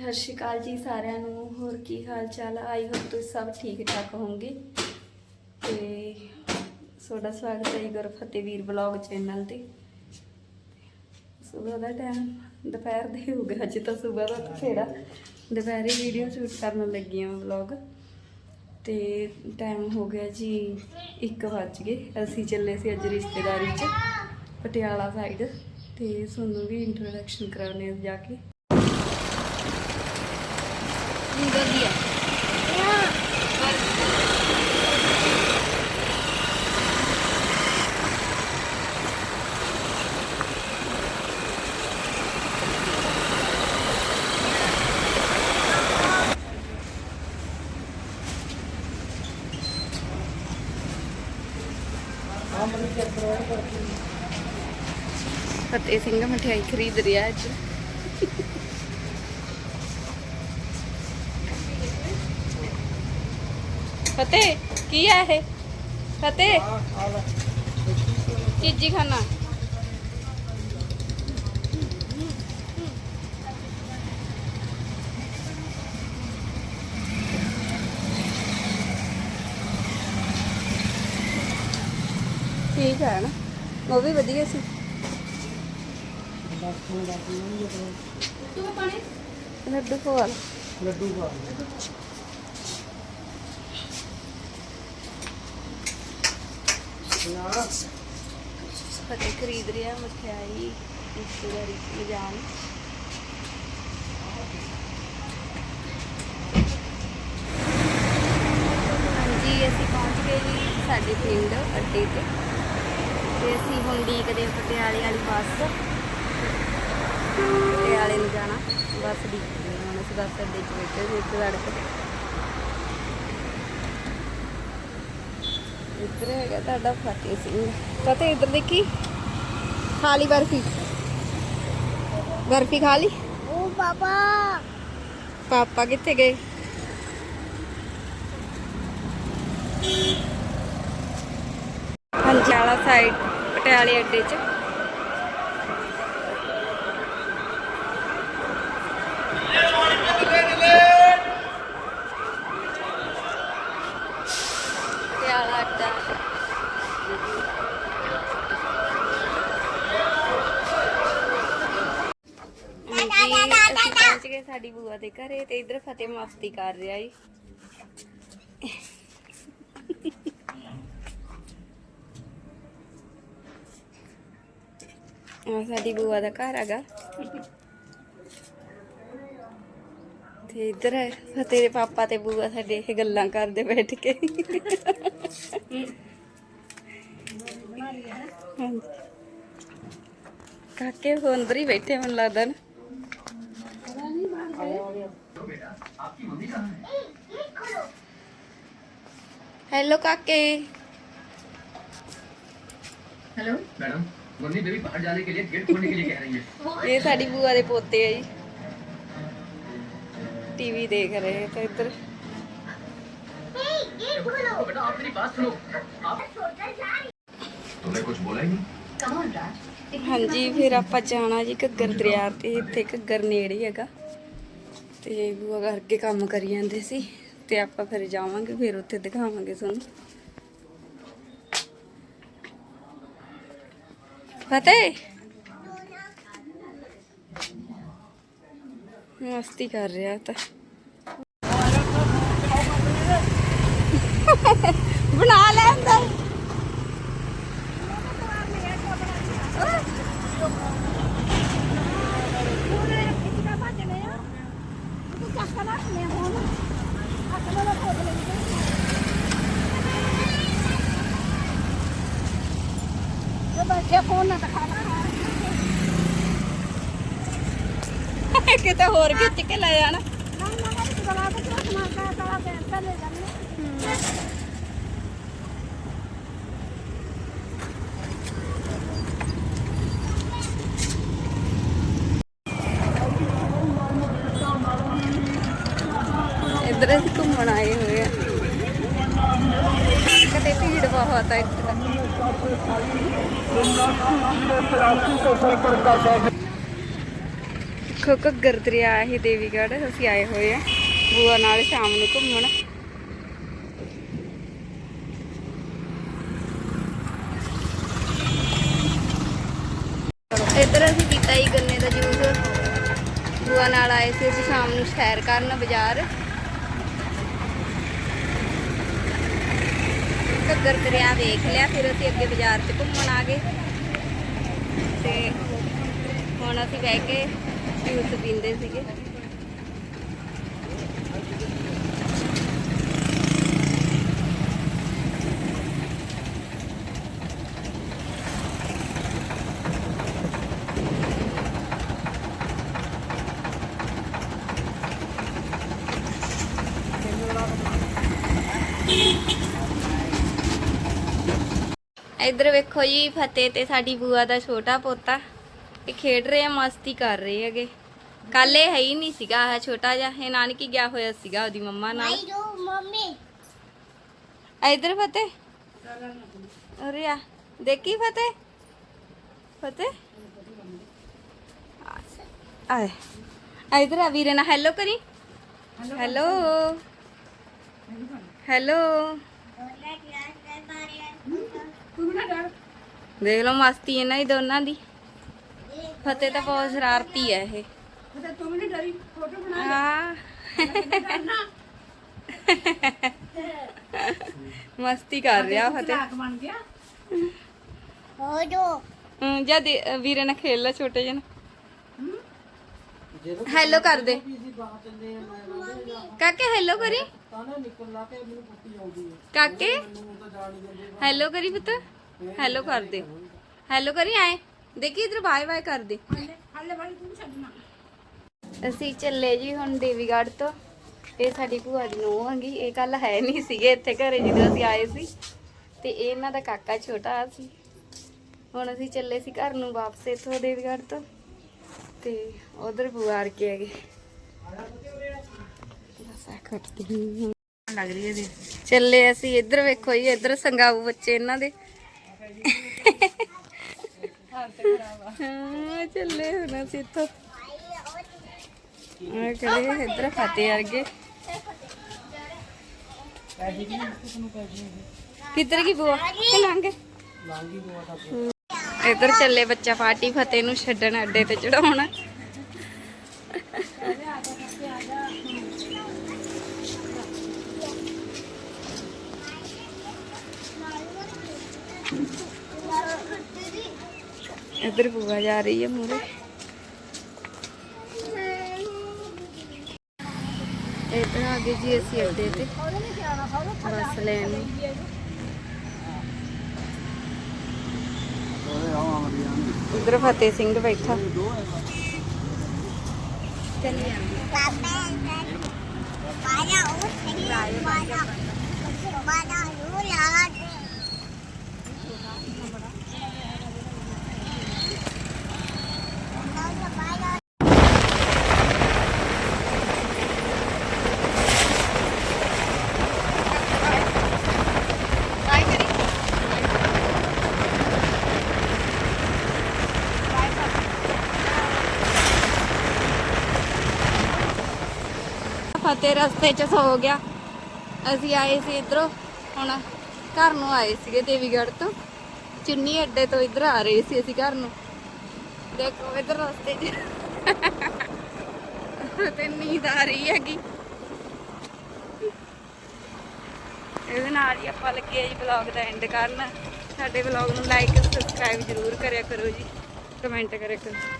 ਸਤਿ ਸ਼੍ਰੀ ਅਕਾਲ ਜੀ ਸਾਰਿਆਂ ਨੂੰ। ਹੋਰ ਕੀ ਹਾਲ ਚਾਲ ਆਈ ਹੋਪ ਤੁਸੀਂ ਸਭ ਠੀਕ ਠਾਕ ਹੋਵੋਗੇ। ਤੇ ਤੁਹਾਡਾ ਸਵਾਗਤ ਹੈ ਜੀ ਗੁਰਫਤਿਹ ਵੀਰ ਬਲੌਗ ਚੈਨਲ ਤੇ। ਸਵੇਰ ਦਾ ਟਾਈਮ ਦੁਪਹਿਰ ਦੇ ਹੋ ਗਿਆ ਅੱਜ ਤਾਂ ਸਵੇਰ ਦਾ ਬਥੇਰਾ। ਦੁਪਹਿਰੇ ਵੀਡੀਓ ਸ਼ੂਟ ਕਰਨ ਲੱਗੀ ਹਾਂ ਵਲੌਗ। ਤੇ ਟਾਈਮ ਹੋ ਗਿਆ ਜੀ 1 ਵੱਜ ਗਏ। ਅਸੀਂ ਚੱਲੇ ਸੀ ਅੱਜ ਰਿਸ਼ਤੇਦਾਰੀ 'ਚ, ਪਟਿਆਲਾ ਸਾਈਡ ਤੇ ਤੁਹਾਨੂੰ ਵੀ ਇੰਟਰੋਡਕਸ਼ਨ ਕਰਾਉਣੇ ਆ ਜਾ ਕੇ। ਵਧੀਆ ਫਤਿਹ ਸਿੰਘ ਮਠਿਆਈ ਖਰੀਦ ਰਿਹਾ ਅੱਜ। ਫਤਿਹ ਕੀ ਹੈ ਇਹ ਫਤਿਹ ਚੀਜੀ ਖਾਣਾ ਠੀਕ ਹੈ ਨਾ ਉਹ ਵੀ ਵਧੀਆ ਸੀ ਲੱਡੂ ਖਵਾ ਲਓ। ਲੱਡੂ ਪਾ ਨਾ। ਫਤਿਹ ਖਰੀਦ ਰਿਹਾ ਮਠਿਆਈ, ਰਿਸ਼ਤੇਦਾਰੀ ਚ ਹਾਂਜੀ, ਅਸੀਂ ਪਹੁੰਚ ਗਏ ਜੀ ਸਾਡੇ ਪਿੰਡ ਅੱਡੇ ਤੇ। ਤੇ ਅਸੀਂ ਹੁਣ ਡੀਕਦੇ ਹਾਂ ਪਟਿਆਲੇ ਵਾਲੀ ਬੱਸ। ਪਟਿਆਲੇ ਨੂੰ ਜਾਣਾ, ਬੱਸ ਡੀਕਦੇ ਹੁਣ ਅਸੀਂ ਬੱਸ ਅੱਡੇ 'ਚ ਬੈਠੇ ਸੀ ਇੱਕ ਸੜਕ ਤੇ ਇੱਧਰ ਹੈਗਾ ਤੁਹਾਡਾ ਫਤਿਹ ਸਿੰਘ। ਫਤਿਹ ਇੱਧਰ ਦੇਖੀ। ਖਾ ਲਈ ਬਰਫੀ। ਬਰਫੀ ਖਾ ਲਈ? ਓ ਬਾਬਾ ਪਾਪਾ ਕਿੱਥੇ ਗਏ? ਹਾਂਜੀ ਵਾਲਾ ਸਾਈਡ ਪਟਿਆਲੇ ਅੱਡੇ 'ਚ ਪਟਿਆਲਾ ਅੱਡਾ ਹਾਂਜੀ ਅਸੀਂ ਪਹੁੰਚ ਗਏ ਸਾਡੀ ਬੂਆ ਦੇ ਘਰੇ ਤੇ ਇਧਰ ਫਤਿਹ ਮਸਤੀ ਕਰ ਰਿਹਾ ਈ। ਆ ਸਾਡੀ ਬੂਆ ਦਾ ਘਰ ਹੈਗਾ। ਤੇ ਇਧਰ ਫਤਿਹ ਦੇ ਪਾਪਾ ਤੇ ਬੂਆ ਸਾਡੇ ਇਹ ਗੱਲਾਂ ਕਰਦੇ ਬੈਠ ਕੇ। ਕਾਕੇ ਉਹ ਅੰਦਰ ਹੀ ਬੈਠੇ, ਮੈਨੂੰ ਲੱਗਦਾ ਨਾ। हेलो काके हेलो मैडम मम्मी बेबी बाहर जाने के लिए गेट खोलने के लिए कह रही है ये साड़ी बुआ ਦੇ ਪੋਤੇ ਆ ਜੀ ਟੀਵੀ ਦੇਖ ਰਹੇ ਤਾਂ ਇੱਧਰ देखो, देखो बेटा आप मेरी बात सुनो आप तुमने कुछ बोला ही नहीं ਹਾਂਜੀ ਫਿਰ ਆਪਾਂ ਜਾਣਾ ਜੀ ਘੱਗਰ ਦਰਿਆ ਤੇ ਇੱਥੇ ਘੱਗਰ ਨੇੜੇ ਹੀ ਹੈਗਾ ਤੇ ਬੂਆ ਕਰਕੇ ਕੰਮ ਕਰੀ ਜਾਂਦੇ ਸੀ ਤੇ ਆਪਾਂ ਫਿਰ ਜਾਵਾਂਗੇ, ਫਿਰ ਉੱਥੇ ਦਿਖਾਵਾਂਗੇ ਤੁਹਾਨੂੰ। ਫਤਿਹ! ਮਸਤੀ ਕਰ ਰਿਹਾ ਤਾਂ ਬਣਾ ਲੈਂਦਾ ਬੱਚੇ ਫੋਨ ਨਾ ਦਿਖਾਣਾ ਕਿਤੇ ਹੋਰ ਖਿੱਚ ਕੇ ਲੈ ਜਾਣਾ। ਨਾ ਨਾ ਨਾ ਤੂੰ ਗਲਾ ਤੇ ਰੱਖਣਾ ਕਾ ਕਾਲਾ ਪੈਨ ਤੇ ਲੈ ਜਾਣਾ ਇੱਧਰ ਅਸੀਂ ਘੁੰਮਣ ਆਏ ਹੋਏ ਆ ਕਦੇ ਭੀੜ ਬਹੁਤ ਆ ਇੱਥੇ ਤਾਂ ਦੇਖੋ ਘੱਗਰ ਦਰਿਆ ਇਹ ਦੇਵੀਗੜ੍ਹ, ਅਸੀਂ ਆਏ ਹੋਏ ਆ ਬੂਆ ਨਾਲ ਸ਼ਾਮ ਨੂੰ ਘੁੰਮਣ। ਇੱਧਰ ਅਸੀਂ ਪੀਤਾ ਹੀ ਗੰਨੇ ਦਾ ਜੂਸ। ਬੂਆ ਨਾਲ ਆਏ ਸੀ ਅਸੀਂ ਸ਼ਾਮ ਨੂੰ ਸੈਰ ਕਰਨ ਬਾਜ਼ਾਰ। ਘੱਗਰ ਦਰਿਆ ਵੇਖ ਲਿਆ, ਫਿਰ ਅਸੀਂ ਅੱਗੇ ਬਾਜ਼ਾਰ 'ਚ ਘੁੰਮਣ ਆ ਗਏ। ਤੇ ਹੁਣ ਅਸੀਂ ਬਹਿ ਕੇ ਜੂਸ ਪੀਂਦੇ ਸੀਗੇ। ਇੱਧਰ ਵੇਖੋ ਜੀ ਫਤਿਹ ਤੇ ਸਾਡੀ ਬੂਆ ਦਾ ਛੋਟਾ ਪੋਤਾ। ਇਹ ਖੇਡ ਰਹੇ ਆ ਮਸਤੀ ਕਰ ਰਹੇ ਹੈਗੇ। ਕੱਲ ਇਹ ਹੈ ਹੀ ਨਹੀਂ ਸੀਗਾ ਇਹ ਛੋਟਾ ਜਿਹਾ। ਇਹ ਨਾਨਕੀ ਗਿਆ ਹੋਇਆ ਸੀਗਾ ਉਹਦੀ ਮੰਮਾ ਨਾਲ। ਜੋ ਮੰਮੀ। ਇੱਧਰ ਫਤਿਹ। ਅਰੇ ਆ। ਦੇਖੀ ਫਤਿਹ? ਫਤਿਹ? ਆਏ। ਇੱਧਰ ਆ ਵੀਰੇ ਨਾਲ। ਹੈਲੋ ਕਰੀ। ਹੈਲੋ। ਹੈਲੋ। ਦੇਖ ਲਓ ਮਸਤੀ ਇਹਨਾਂ ਦੀ ਦੋਨਾਂ ਦੀ। ਫਤਿਹ ਤਾਂ ਬਹੁਤ ਸ਼ਰਾਰਤੀ ਹੈ ਇਹ। ਤੂੰ ਨਹੀਂ ਡਰੀ ਫੋਟੋ ਬਣਾ ਹਾਂ। ਮਸਤੀ ਕਰ ਰਿਹਾ ਫਤਿਹ ਬਣ ਗਿਆ। ਹੋ ਜੋ ਹਮ, ਜਾ ਦੇ ਅ, ਵੀਰੇ ਨਾਲ ਖੇਲ ਲੈ ਛੋਟੇ ਜਿਹੇ ਨਾਲ। ਹੈਲੋ ਕਰ ਦੇ। ਕਾਕੇ ਹੈਲੋ ਕਰੀ। ਕਾਕੇ? ਹੈਲੋ ਕਰੀ ਪੁੱਤ। ਹੈਲੋ ਕਰ ਦੇ ਹੈਲੋ ਕਰੀ ਆਏ। ਦੇਖੀ ਇਧਰ ਬਾਏ ਬਾਏ ਕਰ ਦੇ ਤੂੰ ਅਸੀਂ ਚੱਲੇ ਜੀ ਹੁਣ ਦੇਵੀਗੜ੍ਹ ਤੋਂ। ਇਹ ਸਾਡੀ ਭੂਆ ਦੀ ਨੂੰਹ ਹੈਗੀ। ਇਹ ਕੱਲ ਹੈ ਨਹੀਂ ਸੀਗੇ ਇੱਥੇ ਘਰੇ ਜਦੋਂ ਅਸੀਂ ਆਏ ਸੀ। ਤੇ ਇਹ ਇਹਨਾਂ ਦਾ ਕਾਕਾ ਛੋਟਾ ਸੀ। ਹੁਣ ਅਸੀਂ ਚੱਲੇ ਸੀ ਘਰ ਨੂੰ ਵਾਪਸ ਇੱਥੋਂ ਦੇਵੀਗੜ੍ਹ ਤੋਂ। ਤੇ ਉਧਰ ਭੂਆ ਆ ਕੇ ਹੈਗੇ। ਬਸ ਆ ਕੱਟਦੀ ਲੱਗ ਰਹੀ ਹੈ ਦੀ ਚੱਲੇ ਅਸੀਂ ਇੱਧਰ ਵੇਖੋ ਜੀ, ਇੱਧਰ ਸੰਗਾਊ ਬੱਚੇ ਇਹਨਾਂ ਦੇ। ਹਾਂ, ਚੱਲੇ ਹੁਣ ਅਸੀਂ ਇੱਥੋਂ। ਆ ਕਿਹੜੇ, ਇੱਧਰ ਫਤਿਹ ਵਰਗੇ। ਕਿੱਧਰ ਕੀ ਬੁਆ? ਕਿ ਲੰਘ ਇੱਧਰ ਚੱਲੇ ਬੱਚਾ ਪਾਰਟੀ ਫਤਿਹ ਨੂੰ ਛੱਡਣ ਅੱਡੇ ਤੇ ਚੜਾਉਣ ਇੱਧਰ ਬੁਆ ਜਾ ਰਹੀ ਹੈ ਮੂਰੇ ਇੱਧਰ ਆ ਗਏ ਜੀ ਅਸੀਂ ਅੱਡੇ ਤੇ। ਬੱਸ ਲੈਣ। ਨੂੰ ਇੱਧਰ ਫਤਿਹ ਸਿੰਘ ਬੈਠਾ ਚੱਲੀ ਜਾਂਦੀ ਬਾਇਆ ਉਹ ਸਹੀ ਬਾਇਆ ਬਾਇਆ ਉਹ ਯਾਰ ਫਤਿਹ ਰਸਤੇ 'ਚ ਸੋ ਗਿਆ। ਅਸੀਂ ਆਏ ਸੀ ਇਧਰੋਂ, ਹੁਣ ਘਰ ਨੂੰ ਆਏ ਸੀਗੇ ਦੇਵੀਗੜ੍ਹ ਤੋਂ। ਚੁੰਨੀ ਅੱਡੇ ਤੋਂ ਇਧਰ ਆ ਰਹੇ ਸੀ ਅਸੀਂ ਘਰ ਨੂੰ। ਦੇਖੋ ਇਧਰ ਰਸਤੇ 'ਚ। ਤੇ ਨੀਂਦ ਆ ਰਹੀ ਹੈਗੀ। ਇਹਦੇ ਨਾਲ ਹੀ ਆਪਾਂ ਲੱਗੇ ਜੀ ਵਲੌਗ ਦਾ ਐਂਡ ਕਰਨ। ਸਾਡੇ ਵਲੌਗ ਨੂੰ ਲਾਈਕ ਸਬਸਕ੍ਰਾਈਬ ਜ਼ਰੂਰ ਕਰਿਆ ਕਰੋ ਜੀ। ਕਮੈਂਟ ਕਰਿਆ ਕਰੋ।